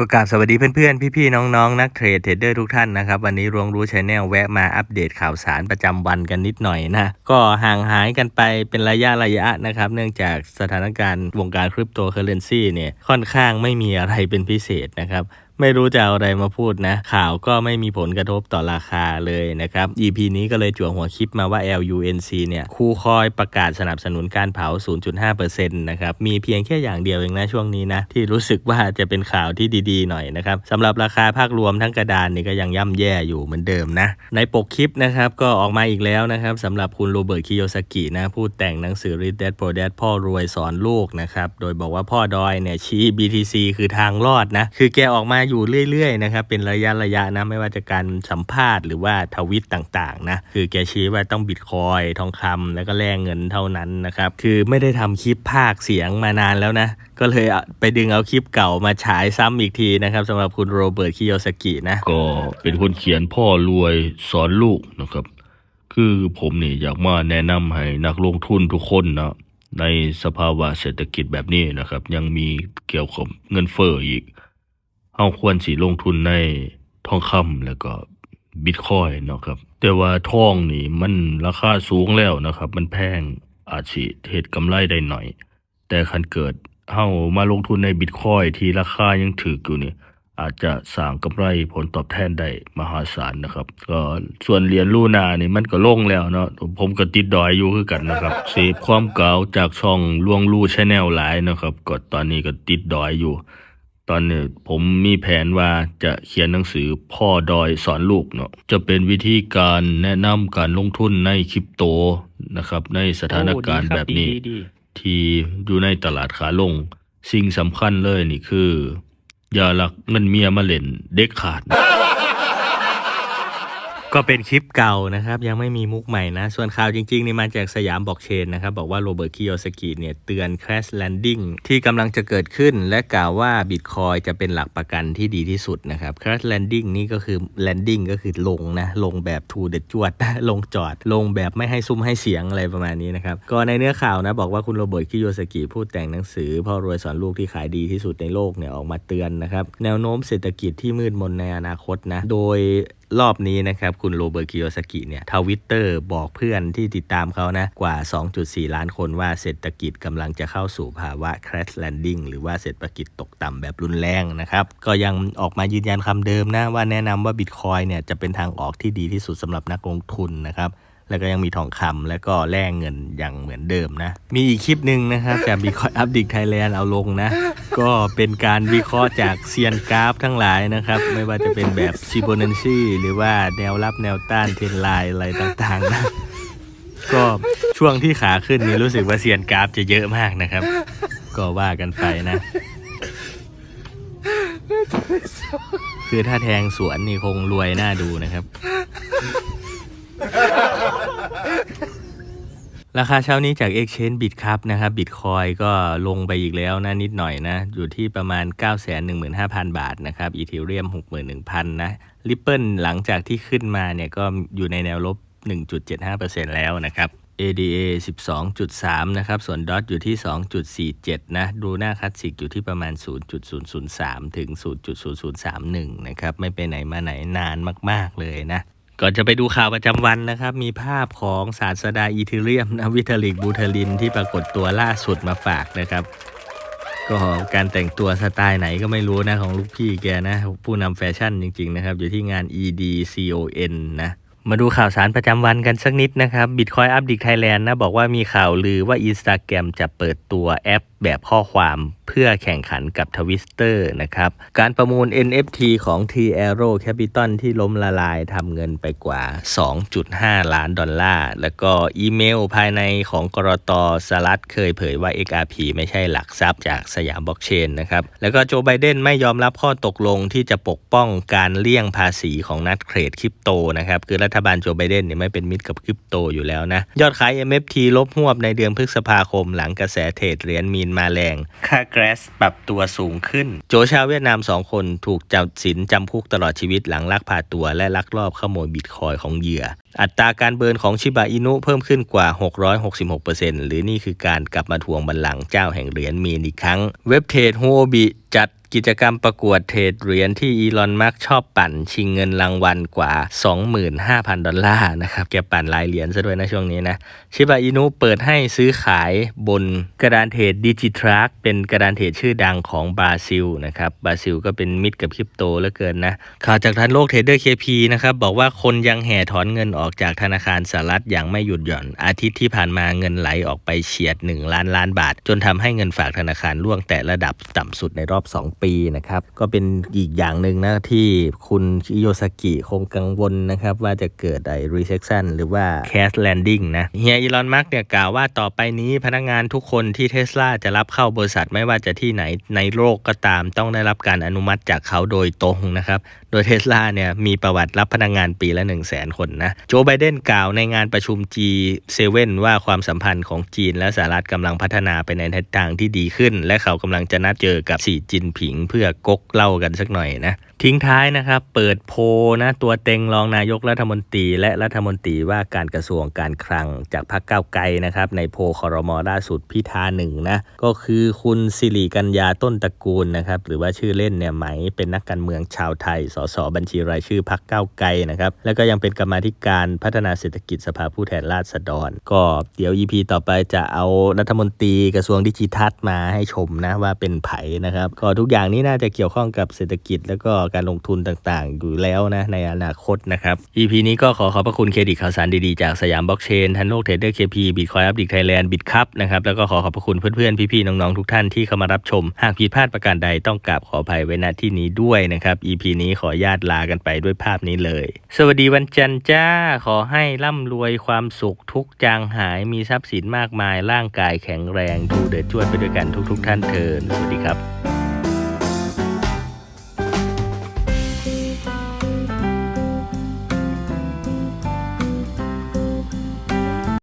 ก็กราบสวัสดีเพื่อนๆ พี่ๆ น้องๆ นักเทรดเทรดเดอร์ทุกท่านนะครับ วันนี้รวงรู้ชาแนลแวะมาอัปเดตข่าวสารประจำวันกันนิดหน่อยนะ ก็ห่างหายกันไปเป็นระยะระยะนะครับ เนื่องจากสถานการณ์วงการคริปโตเคอเรนซีเนี่ยค่อนข้างไม่มีอะไรเป็นพิเศษนะครับ ไม่รู้จะเอาอะไรมาพูดนะ ข่าวก็ไม่มีผลกระทบต่อราคาเลยนะครับ EP นี้ก็เลยจั่วหัวคลิปมาว่า LUNC เนี่ยคูคอยประกาศสนับสนุนการเผา 0.5%นะครับ มีเพียงแค่อย่างเดียวเองนะช่วงนี้นะ ที่รู้สึกว่าจะเป็นข่าวที่ดีๆหน่อยนะครับสำหรับราคาภาครวมทั้งกระดานนี่ก็ยังย่ำแย่อยู่เหมือนเดิมนะ ในปกคลิปนะครับก็ออกมาอีกแล้วนะครับสำหรับคุณโรเบิร์ตคิโยสกินะผู้แต่งหนังสือ Rich Dad Poor Dad พ่อรวยสอนลูกนะครับโดยบอกว่าพ่อดอยเนี่ยชี้ BTC คือทางรอดนะคือแกออกมาอยู่เรื่อยๆนะครับเป็นระยะระยะนะไม่ว่าจะการสัมภาษณ์หรือว่าทวิตต่างๆนะคือแกชี้ว่าต้องบิตคอยทองคำแล้วก็แลกเงินเท่านั้นนะครับคือไม่ได้ทำคลิปภาคเสียงมานานแล้วนะก็เลยไปดึงเอาคลิปเก่ามาฉายซ้ำอีกทีนะครับสำหรับคุณโรเบิร์ตคิโยสกินะก็เป็นคนเขียนพ่อรวยสอนลูกนะครับคือผมนี่อยากมาแนะนำให้นักลงทุนทุกคนนะในสภาวะเศรษฐกิจแบบนี้นะครับ ยังมีเกี่ยวกับเงินเฟ้ออีก เฮาควรสิลงทุนในทองคำแล้วก็บิตคอยน์เนาะครับ แต่ว่าทองนี่มันราคาสูงแล้วนะครับ มันแพงอาจสิเฮ็ดกำไรได้หน่อย แต่คันเกิดเฮามาลงทุนในบิตคอยที่ราคายังถูกอยู่นี่อาจจะสร้างกำไรผลตอบแทนได้มหาศาลนะครับ ก็ส่วนเหรียญลูนานี่มันก็ลงแล้วเนาะผมก็ติดดอยอยู่คือกันนะครับเสพความเก่าจากช่องลวงลู่ชแนลหลายนะครับก็ตอนนี้ก็ติดดอยอยู่ ตอนนี้ผมมีแผนว่าจะเขียนหนังสือพ่อดอยสอนลูกเนาะจะเป็นวิธีการแนะนำการลงทุนในคริปโตนะครับในสถานการณ์แบบนี้ ที่อยู่ในตลาดขาลง สิ่งสำคัญเลยนี่คือ อย่าลักเงินเมียมาเล่นเด็กขาด ก็เป็นคลิปเก่านะครับ ยังไม่มีมุกใหม่นะ ส่วนข่าวจริงๆนี่มาจากสยามบอกเชนนะครับ บอกว่าโรเบิร์ตคิโยสกิเนี่ย เตือน crash landing ที่กำลังจะเกิดขึ้น และกล่าวว่าบิตคอยจะเป็นหลักประกันที่ดีที่สุดนะครับ crash landing นี่ก็คือ landing ก็คือลงนะ ลงแบบ to the จวด ลงจอด ลงแบบไม่ให้ซุ้มให้เสียงอะไรประมาณนี้นะครับ ก็ในเนื้อข่าวนะ บอกว่าคุณโรเบิร์ตคิโยสกิผู้แต่งหนังสือพ่อรวยสอนลูกที่ขายดีที่สุดในโลกเนี่ยออกมาเตือนนะครับแนวโน้มเศรษฐกิจที่มืดมนในอนาคตนะโดย รอบนี้นะครับคุณโรเบิร์ตคิโยสกิเนี่ยทวิตเตอร์บอกเพื่อนที่ติดตามเขานะกว่า 2.4 ล้านคนว่าเศรษฐกิจกำลังจะเข้าสู่ภาวะ crash landing หรือว่าเศรษฐกิจตกต่ำแบบรุนแรงนะครับ ก็ยังออกมายืนยันคำเดิมนะว่าแนะนำว่าบิตคอยเนี่ยจะเป็นทางออกที่ดีที่สุดสำหรับนักลงทุนนะครับแล้วก็ยังมีทองคำแล้วก็แลกเงินอย่างเหมือนเดิมนะ มีอีกคลิปหนึ่งนะครับจาก Bitcoin Up Dick Thailand เอาลงนะ ก็เป็นการวิเคราะห์จากเซียนกราฟทั้งหลายนะครับ ไม่ว่าจะเป็นแบบชิโบนันชีหรือว่าแนวรับแนวต้านเทนไลน์อะไรต่างๆนะก็ช่วงที่ขาขึ้นนี่รู้สึกว่าเซียนกราฟจะเยอะมากนะครับ ก็ว่ากันไปนะ คือถ้าแทงสวนนี่คงรวยน่าดูนะครับ ราคาเช้านี้จาก Exchange Bit ครับนะครับบิตคอยก็ลงไปอีกแล้วนะนิดหน่อยนะ อยู่ที่ประมาณ 915,000 บาทนะครับอีเทเรียม61,000 นะ Ripple หลังจากที่ขึ้นมาเนี่ยก็อยู่ในแนวลบ 1.75%แล้วนะครับ ADA 12.3 นะครับ ส่วน DOT อยู่ที่ 2.47 นะ ดูหน้าคลาสสิกอยู่ที่ประมาณ 0.003 ถึง 0.0031 นะครับ ไม่ไปไหนมาไหนนานมาก ๆ เลยนะ ก่อนจะไปดูข่าวประจำวันนะครับ มีภาพของศาสดาอีเทเรียมนะวิทลิกบูเทลินที่ปรากฏตัวล่าสุดมาฝากนะครับ ก็การแต่งตัวสไตล์ไหนก็ไม่รู้นะของลูกพี่แกนะ ผู้นำแฟชั่นจริง ๆ นะครับ อยู่ที่งาน EDCON นะมาดูข่าวสารประจำวันกันสักนิดนะครับ Bitcoin Up Dick Thailand นะ บอกว่ามีข่าวลือว่า Instagram จะเปิดตัวแอป แบบข้อความเพื่อแข่งขันกับ Twitter นะครับ การประมูล NFT ของ T a r r o Capital ที่ล้มละลายทำเงินไปกว่า 2.5 ล้านดอลลาร์ แล้วก็อีเมลภายในของกรตสลัดเคยเผยว่า XRP ไม่ใช่หลักทรัพย์จากสยามบล็อกเชนนะครับ แล้วก็โจไบเดนไม่ยอมรับข้อตกลงที่จะปกป้องการเลี่ยงภาษีของนักเทรดคริปโตนะครับ คือรัฐบาลโจไบเดนเนี่ยไม่เป็นมิตรกับคริปโตอยู่แล้วนะ ยอดขาย MFT ลบหวบในเดือนพฤษภาคมหลังกระแสเทรดเหรียญมีนมาแรง ค่าแก๊สปรับตัวสูงขึ้น โจชาวเวียดนามสองคนถูกจับสินจำคุกตลอดชีวิตหลังลักพาตัวและลักลอบขโมยบิตคอยของเหยื่อ อัตราการเบิร์นของชิบะอินุเพิ่มขึ้นกว่า 666%หรือนี่คือการกลับมาทวงบัลลังก์เจ้าแห่งเหรียญมีนอีกครั้ง เว็บเทรดฮูโอบิจัด กิจกรรมประกวดเทรดเหรียญที่อีลอนมัสชอบปั่นชิงเงินรางวัลกว่า 25,000 ดอลลาร์นะครับ แกปั่นหลายเหรียญซะด้วยนะช่วงนี้นะ ชิบะอินุเปิดให้ซื้อขายบนกระดานเทรดดิจิทรักเป็นกระดานเทรดชื่อดังของบราซิลนะครับบราซิลก็เป็นมิตรกับคริปโตเหลือเกินนะข่าวจากทันโลกเทรดเดอร์เคพีนะครับบอกว่าคนยังแห่ถอนเงินออกจากธนาคารสหรัฐอย่างไม่หยุดหย่อน อาทิตย์ที่ผ่านมาเงินไหลออกไปเฉียด 1 ล้านล้านบาท จนทำให้เงินฝากธนาคารล่วงแต่ระดับต่ำสุดในรอบ 2ปีนะครับ ก็เป็นอีกอย่างหนึ่งนะที่คุณชิโยสกิคงกังวลนะครับ ว่าจะเกิดไอ้ recession หรือว่า cash landing นะเฮียอีลอนมัสก์เนี่ยกล่าวว่าต่อไปนี้พนักงานทุกคนที่เทสลาจะรับเข้าบริษัทไม่ว่าจะที่ไหนในโลกก็ตามต้องได้รับการอนุมัติจากเขาโดยตรงนะครับ โดยเทสลาเนี่ยมีประวัติรับพนักงงานปีละ 1 0 0 0 0แสนคนนะโจไบเดนกล่าวในงานประชุม G7 ว่าความสัมพันธ์ของจีนและสหรัฐกำลังพัฒนาไปในทิศทางที่ดีขึ้น และเขากำลังจะนัดเจอกับสีจินผิงเพื่อกกเล่ากันสักหน่อยนะ ทิ้งท้ายนะครับ เปิดโพนะตัวเต็งรองนายกรัฐมนตรี และรัฐมนตรีว่าการกระทรวงการคลังจากพรรคก้าวไกลนะครับ ในโพคอรมอล่าสุดพิธาหนึ่งนะ ก็คือคุณสิริกัญญาต้นตระกูลนะครับ หรือว่าชื่อเล่นเนี่ยไหมเป็นนักการเมืองชาวไทย สสบัญชีรายชื่อพรรคก้าวไกลนะครับ แล้วก็ยังเป็นกรรมาธิการพัฒนาเศรษฐกิจสภาผู้แทนราษฎร ก็เดี๋ยว EP ต่อไปจะเอารัฐมนตรีกระทรวงดิจิทัลมาให้ชมนะว่าเป็นไผนะครับ ก็ทุกอย่างางนี้น่าจะเกี่ยวข้องกับเศรษฐกิจแล้วก็การลงทุนต่างๆ อยู่แล้วนะในอนาคตนะครับ EP นี้ก็ขอขอบพระคุณเครดิตข่าวสารดีๆ จากสยามบล็อกเชนทันโลกเทรดเดอร์เคพีบิตคอยอัพดิกไทยแลนด์บิตคัพนะครับแล้วก็ขอขอบพระคุณเพื่อนๆ พี่ๆ น้องๆ ทุกท่านที่เข้ามารับชม หากผิดพลาดประการใดต้องกราบขออภัยไว้ณที่นี้ด้วยนะครับ EP นี้ขอญาตลากันไปด้วยภาพนี้เลย สวัสดีวันจันทร์จ้าขอให้ร่ำรวยความสุขทุกจางหายมีทรัพย์สินมากมายร่างกายแข็งแรงดูเดือดจวดไปด้วยกันทุก ๆ ท่านเทินสวัสดีครับ